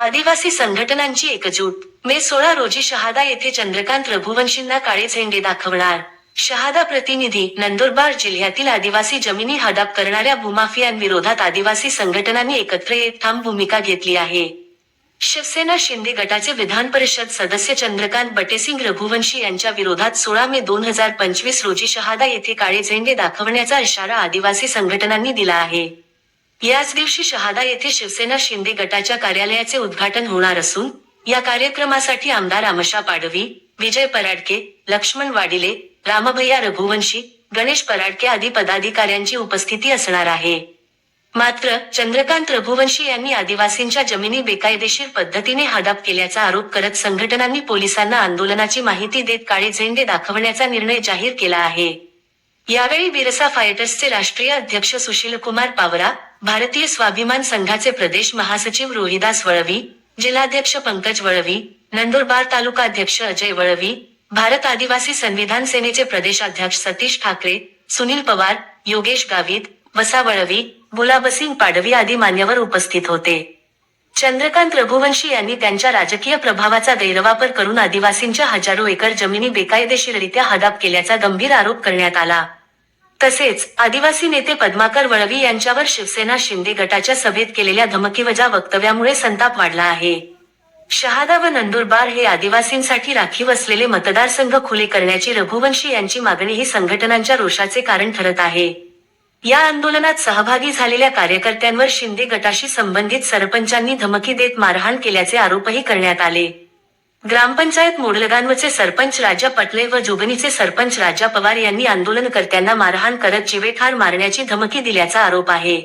आदिवासी संघटनांची एकजूट. मे सोळा रोजी शहादा येथे चंद्रकांत रघुवंशींना काळे झेंडे दाखवणार. शहादा प्रतिनिधी नंदुरबार जिल्ह्यातील आदिवासी जमिनी हडप करणाऱ्या भूमाफियांविरोधात आदिवासी संघटनांनी एकत्र येत ठाम भूमिका घेतली आहे. शिवसेना शिंदे गटाचे विधान परिषद सदस्य चंद्रकांत बटेसिंग रघुवंशी यांच्या विरोधात सोळा मे दोन हजार पंचवीस रोजी शहादा येथे काळे झेंडे दाखवण्याचा इशारा आदिवासी संघटनांनी दिला आहे. याच दिवशी शहादा येथे शिवसेना शिंदे गटाच्या कार्यालयाचे उद्घाटन होणार असून या कार्यक्रमासाठी आमदार आमशा पाडवी विजय पराडके लक्ष्मण वाडिले रामभैया रघुवंशी गणेश पराडके आदी पदाधिकाऱ्यांची उपस्थिती असणार आहे. मात्र चंद्रकांत रघुवंशी यांनी आदिवासींच्या जमिनी बेकायदेशीर पद्धतीने हडप केल्याचा आरोप करत संघटनांनी पोलिसांना आंदोलनाची माहिती देत काळे झेंडे दाखवण्याचा निर्णय जाहीर केला आहे. यावेळी बिरसा फायटर्सचे राष्ट्रीय अध्यक्ष सुशीलकुमार पावरा भारतीय स्वाभिमान संघाचे प्रदेश महासचिव रोहिदास वळवी जिल्हाध्यक्ष पंकज वळवी नंदुरबार तालुका अध्यक्ष अजय वळवी भारत आदिवासी संविधान सेनेचे प्रदेशाध्यक्ष सतीश ठाकरे सुनील पवार योगेश गावित वसा वळवी गुलाबसिंग पाडवी आदी मान्यवर उपस्थित होते. चंद्रकांत रघुवंशी यांनी त्यांच्या राजकीय प्रभावाचा गैरवापर करून आदिवासींच्या हजारो एकर जमिनी बेकायदेशीररित्या हदाप केल्याचा गंभीर आरोप करण्यात आला. तसेच आदिवासी नेते पद्माकर वळवी यांच्यावर शिवसेना शिंदे गटाच्या सभेत केलेल्या धमकीवजा वक्तव्यामुळे संताप वाढला आहे. शहादा व नंदुरबार हे आदिवासींसाठी राखीव असलेले मतदारसंघ खुले करण्याची रघुवंशी यांची मागणी ही संघटनांच्या रोषाचे कारण ठरत आहे. या आंदोलनात सहभागी झालेल्या कार्यकर्त्यांवर शिंदे गटाशी संबंधित सरपंचांनी धमकी देत मारहाण केल्याचे आरोपही करण्यात आले. ग्रामपंचायत मोडलगांवचे सरपंच राजा पटले व जोगणीचे सरपंच राजा पवार यांनी आंदोलनकर्त्यांना मारहाण करत जीवेठार मारण्याची धमकी दिल्याचा आरोप आहे.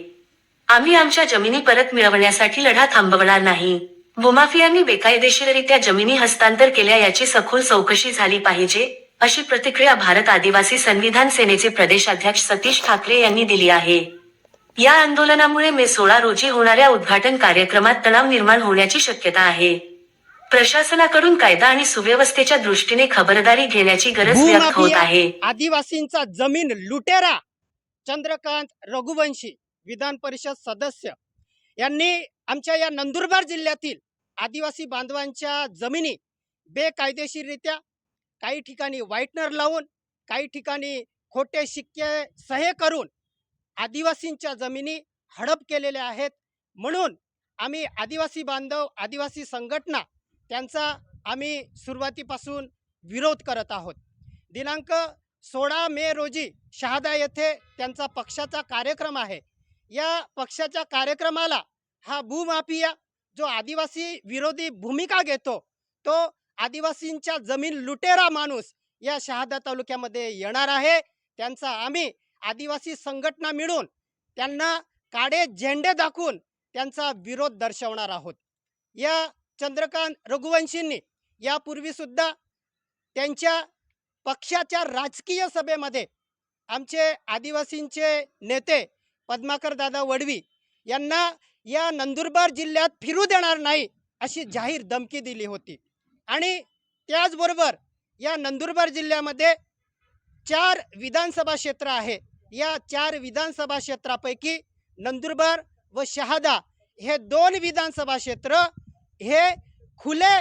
आम्ही आमच्या जमिनी परत मिळवण्यासाठी लढा थांबवणार नाही. भूमाफियांनी बेकायदेशीररित्या जमिनी हस्तांतर केल्या याची सखोल चौकशी झाली पाहिजे अशी प्रतिक्रिया भारत आदिवासी संविधान सेनेचे प्रदेशाध्यक्ष सतीश ठाकरे यांनी दिली आहे. या आंदोलनामुळे मे सोळा रोजी होणाऱ्या उद्घाटन कार्यक्रमात तणाव निर्माण होण्याची शक्यता आहे. प्रशासनाकडून कायदा आणि सुव्यवस्थेच्या दृष्टीने खबरदारी घेण्याची गरज व्यक्त होत आहे. आदिवासींचा जमीन लुटेरा चंद्रकांत रघुवंशी विधान परिषद सदस्य. यांनी आमच्या या नंदुरबार जिल्ह्यातील आदिवासी बांधवांच्या जमिनी बेकायदेशीररित्या काही ठिकाणी व्हाईटनर लावून काही ठिकाणी खोटे शिक्के सहे करून आदिवासींच्या जमिनी हडप केलेल्या आहेत. म्हणून आम्ही आदिवासी बांधव आदिवासी संघटना त्यांचा आम्ही सुरुवातीपासून विरोध करत आहोत. दिनांक सोळा मे रोजी शहादा येथे त्यांचा पक्षाचा कार्यक्रम आहे. या पक्षाच्या कार्यक्रमाला हा भूमाफिया जो आदिवासी विरोधी भूमिका घेतो तो आदिवासींच्या जमीन लुटेरा माणूस या शहादा तालुक्यामध्ये येणार आहे. त्यांचा आम्ही आदिवासी संघटना मिळून त्यांना काळे झेंडे दाखवून त्यांचा विरोध दर्शवणार आहोत. या चंद्रकांत रघुवंशींनी यापूर्वी सुद्धा त्यांच्या पक्षाच्या राजकीय सभेमध्ये आमचे आदिवासींचे नेते पद्माकर दादा वडवी यांना या नंदुरबार जिल्ह्यात फिरू देणार नाही अशी जाहीर धमकी दिली होती. आणि त्याचबरोबर या नंदुरबार जिल्ह्यामध्ये चार विधानसभा क्षेत्र आहे. या चार विधानसभा क्षेत्रापैकी नंदुरबार व शहादा हे दोन विधानसभा क्षेत्र हे खुले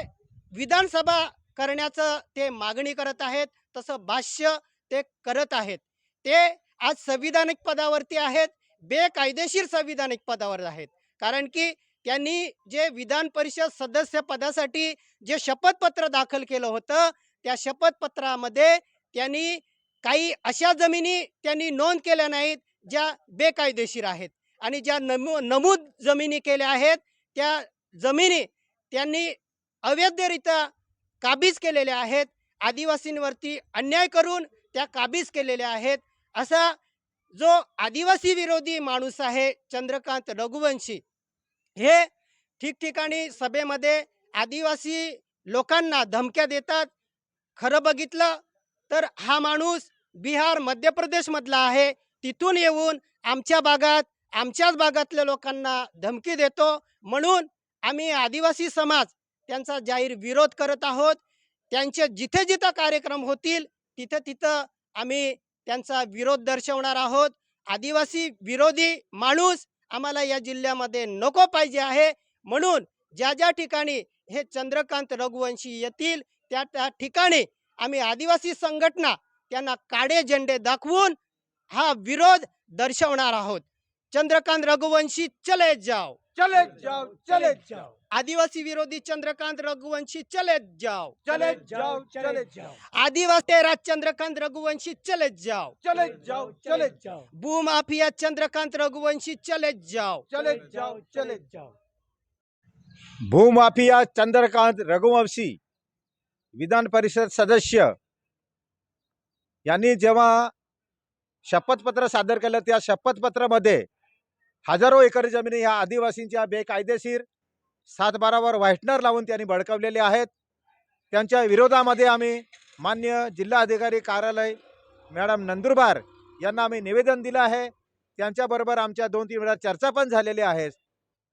विधानसभा करण्याचं ते मागणी करत आहेत तसं भाष्य ते करत आहेत. ते आज संविधानिक पदावरती आहेत बेकायदेशीर संविधानिक पदावर आहेत. कारण की त्यांनी जे विधान परिषद सदस्य पदासाठी जे शपथपत्र दाखल केलं होतं त्या शपथपत्रामध्ये त्यांनी काही अशा जमिनी त्यांनी नोंद केल्या नाहीत ज्या बेकायदेशीर आहेत. आणि ज्या नमू नमूद जमिनी केल्या आहेत त्या जमिनी त्यांनी अवैधरित्या काबीज केलेल्या आहेत. आदिवासींवरती अन्याय करून त्या काबीज केलेल्या आहेत. असा जो आदिवासी विरोधी माणूस आहे चंद्रकांत रघुवंशी हे ठिकठिकाणी सभेमध्ये आदिवासी लोकांना धमक्या देतात. खरं बघितलं तर हा माणूस बिहार मध्य प्रदेशमधला आहे. तिथून येऊन आमच्या भागात आमच्याच भागातल्या लोकांना धमकी देतो. म्हणून आम्ही आदिवासी समाज त्यांचा जाहीर विरोध करत आहोत. त्यांचे जिथे जिथं कार्यक्रम होतील तिथं तिथं आम्ही त्यांचा विरोध दर्शवणार आहोत. आदिवासी विरोधी माणूस आम्हाला या जिल्ह्यामध्ये नको पाहिजे आहे. म्हणून ज्या ज्या ठिकाणी हे चंद्रकांत रघुवंशी येतील त्या त्या ठिकाणी आम्ही आदिवासी संघटना त्यांना काळे झेंडे दाखवून हा विरोध दर्शवणार आहोत. चंद्रकांत रघुवंशी चले जाओ। चले जाओ चले जाओ। आदिवासी विरोधी चंद्रकांत रघुवंशी चले जाओ। चले जाओ चले जाओ। आदिवासी राज चंद्रकांत रघुवंशी चले जाओ। चले जाओ चले जाओ। भूमाफिया चंद्रकांत रघुवंशी चले जाओ। चले जाओ चले जाओ। भूमाफिया चंद्रकांत रघुवंशी विधान परिषद सदस्य यांनी जेव्हा शपथपत्र सादर केलं त्या शपथपत्रामध्ये हजारो एकर जमिनी ह्या आदिवासींच्या बेकायदेशीर सातबारावर व्हाईटनर लावून त्यांनी बळकावलेले आहेत. त्यांच्या विरोधामध्ये आम्ही मान्य जिल्हाधिकारी कार्यालय मॅडम नंदुरबार यांना आम्ही निवेदन दिलं आहे. त्यांच्याबरोबर आमच्या दोन तीन वेळा चर्चा पण झालेल्या आहेत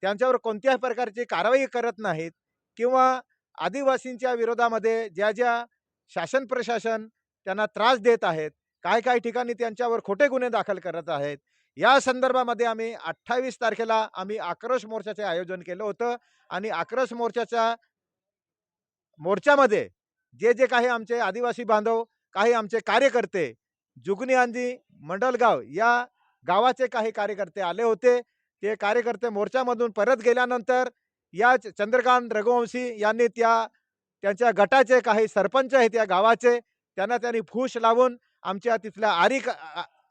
त्यांच्यावर कोणत्याही प्रकारची कारवाई करत नाहीत किंवा आदिवासींच्या विरोधामध्ये ज्या ज्या शासन प्रशासन त्यांना त्रास देत आहेत काय काय ठिकाणी त्यांच्यावर खोटे गुन्हे दाखल करत आहेत या संदर्भामध्ये आम्ही अठ्ठावीस तारखेला आम्ही आक्रोश मोर्चाचे आयोजन केलं होतं आणि आक्रोश मोर्चाच्या मोर्चामध्ये जे जे काही आमचे आदिवासी बांधव काही आमचे कार्यकर्ते जुगनी आंदी मंडलगाव या गावाचे काही कार्यकर्ते आले होते. ते कार्यकर्ते मोर्चामधून परत गेल्यानंतर या चंद्रकांत रघुवंशी यांनी त्या त्यांच्या गटाचे काही सरपंच आहेत या गावाचे त्यांना त्यांनी फूश लावून आमच्या तिथल्या आरी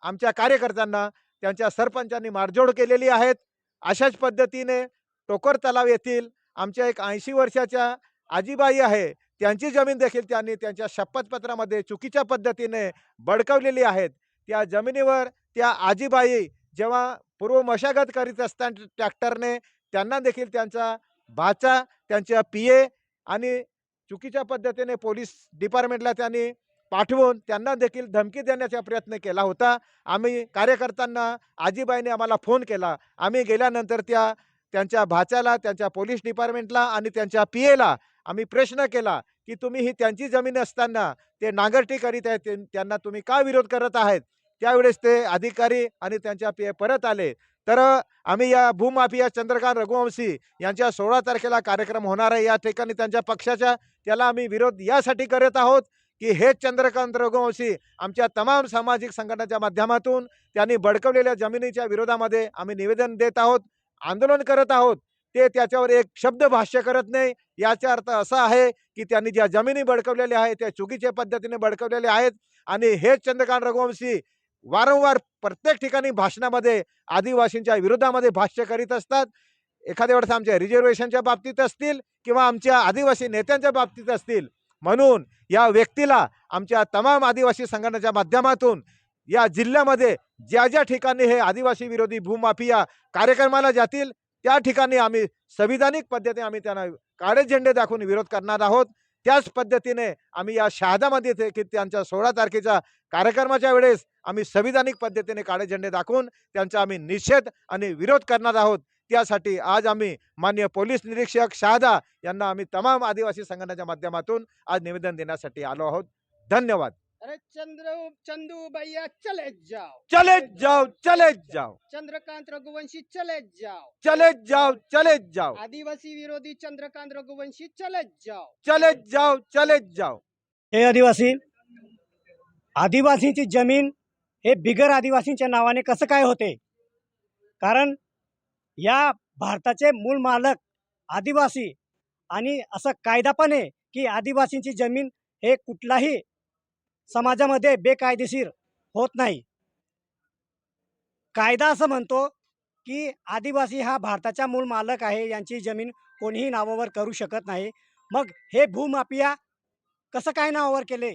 आमच्या कार्यकर्त्यांना त्यांच्या सरपंचांनी मारझोड केलेली आहेत. अशाच पद्धतीने टोकर तलाव येथील आमच्या एक ऐंशी वर्षाच्या आजीबाई आहे त्यांची जमीन देखील त्यांनी त्यांच्या शपथपत्रामध्ये चुकीच्या पद्धतीने बडकवलेली आहेत. त्या जमिनीवर त्या आजीबाई जेव्हा पूर्व मशागत करीत असताना ट्रॅक्टरने त्यांना देखील त्यांचा भाचा त्यांच्या पी ए आणि चुकीच्या पद्धतीने पोलीस डिपार्टमेंटला त्यांनी पाठवून त्यांना देखील धमकी देण्याचा प्रयत्न केला होता. आम्ही कार्यकर्त्यांना आजीबाईने आम्हाला फोन केला. आम्ही गेल्यानंतर त्या त्यांच्या भाच्याला त्यांच्या पोलीस डिपार्टमेंटला आणि त्यांच्या पी एला आम्ही प्रश्न केला की तुम्ही ही त्यांची जमीन असताना ते नांगरटी करीत आहेत त्यांना तुम्ही का विरोध करत आहेत? त्यावेळेस ते अधिकारी आणि त्यांच्या पी परत आले. तर आम्ही या भूमाफिया चंद्रकांत रघुवंशी यांच्या सोळा तारखेला कार्यक्रम होणार आहे. या ठिकाणी त्यांच्या पक्षाच्या त्याला आम्ही विरोध यासाठी करत आहोत. की हे चंद्रकांत रघुवंशी आमच्या तमाम सामाजिक संघटनाच्या माध्यमातून त्यांनी बडकवलेल्या जमिनीच्या विरोधामध्ये आम्ही निवेदन देत आहोत आंदोलन करत आहोत. ते त्याच्यावर एक शब्द भाष्य करत नाही. याचा अर्थ असा आहे की त्यांनी ज्या जमिनी बडकवलेल्या आहेत त्या चुकीच्या पद्धतीने बडकवलेल्या आहेत आणि हे चंद्रकांत रघुवंशी वारंवार प्रत्येक ठिकाणी भाषणामध्ये आदिवासींच्या विरोधामध्ये भाष्य करीत असतात. एखाद्या वेळेस आमच्या रिझर्वेशनच्या बाबतीत असतील किंवा आमच्या आदिवासी नेत्यांच्या बाबतीत असतील म्हणून या व्यक्तीला आमच्या तमाम आदिवासी संघटनेच्या माध्यमातून या जिल्ह्यामध्ये ज्या ज्या ठिकाणी हे आदिवासी विरोधी भूमाफिया कार्यक्रमाला जातील त्या ठिकाणी आम्ही संविधानिक पद्धतीने आम्ही त्यांना काळे झेंडे दाखवून विरोध करणार आहोत. त्याच पद्धतीने आम्ही या शहादामध्ये ते की त्यांच्या सोळा तारखेच्या कार्यक्रमाच्या वेळेस आम्ही संविधानिक पद्धतीने काळे झेंडे दाखवून त्यांचा आम्ही निषेध आणि विरोध करणार आहोत. त्यासाठी आज आम्ही मान्य पोलीस निरीक्षक शहादा यांना आम्ही तमाम आदिवासी संघटनेच्या माध्यमातून आज निवेदन देण्यासाठी आलो आहोत. धन्यवाद. अरे चंद्र चंदू भैया चले जाओ चले जाओ चले जाओ चंद्रकांत रघुवंशी चले जाओ चले जाओ चले जाओ आदिवासी विरोधी चंद्रकांत रघुवंशी चले जाओ चले जाओ चले जाओ हे आदिवासी आदिवासीची जमीन हे बिगर आदिवासींच्या नावाने कसं काय होते? कारण या भारताचे मूळ मालक आदिवासी. आणि असं कायदा पण आहे की आदिवासींची जमीन हे कुठलाही समाजामध्ये बेकायदेशीर होत नाही. कायदा असं म्हणतो की आदिवासी हा भारताचा मूळ मालक आहे यांची जमीन कोणीही नावावर करू शकत नाही. मग हे भूमाफिया कसं काय नावावर केले?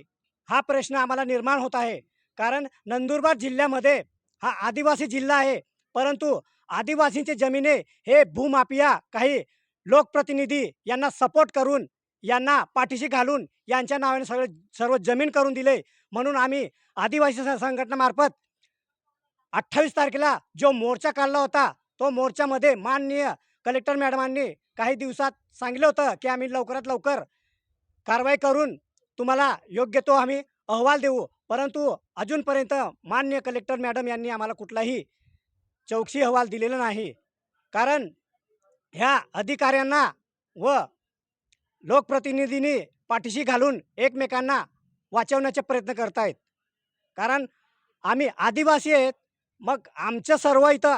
हा प्रश्न आम्हाला निर्माण होत आहे. कारण नंदुरबार जिल्ह्यामध्ये हा आदिवासी जिल्हा आहे. परंतु आदिवासींचे जमिने हे भूमाफिया काही लोकप्रतिनिधी यांना सपोर्ट करून यांना पाठीशी घालून यांच्या नावाने सगळे सर्व जमीन करून दिले. म्हणून आम्ही आदिवासी संघटनेमार्फत अठ्ठावीस तारखेला जो मोर्चा काढला होता तो मोर्चामध्ये माननीय कलेक्टर मॅडमांनी काही दिवसात सांगितलं होतं की आम्ही लवकरात लवकर कारवाई करून तुम्हाला योग्य तो आम्ही अहवाल देऊ. परंतु अजूनपर्यंत मान्य कलेक्टर मॅडम यांनी आम्हाला कुठलाही चौकशी अहवाल दिलेला नाही. कारण ह्या अधिकाऱ्यांना व लोकप्रतिनिधींनी पाठीशी घालून एकमेकांना वाचवण्याचे प्रयत्न करत आहेत कारण आम्ही आदिवासी आहेत. मग आमचं सर्व इथं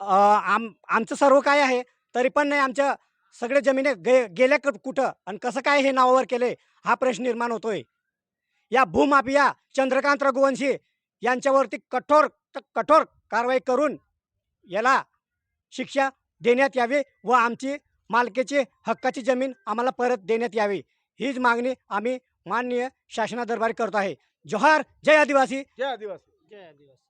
आम आमचं सर्व काय आहे? तरी पण नाही आमच्या सगळे जमिनी गे गेल्या कुठं आणि कसं काय हे नावावर केले हा प्रश्न निर्माण होतोय. या भूमाफिया चंद्रकांत रघुवंशी यांच्यावरती कठोर कठोर कारवाई करून याला शिक्षा देण्यात यावी व आमची मालकीची हक्काची जमीन आम्हाला परत देण्यात यावी. हीच मागणी आम्ही माननीय शासनादरबारी करतो आहे. जोहार जय आदिवासी. जय आदिवासी. जय आदिवासी.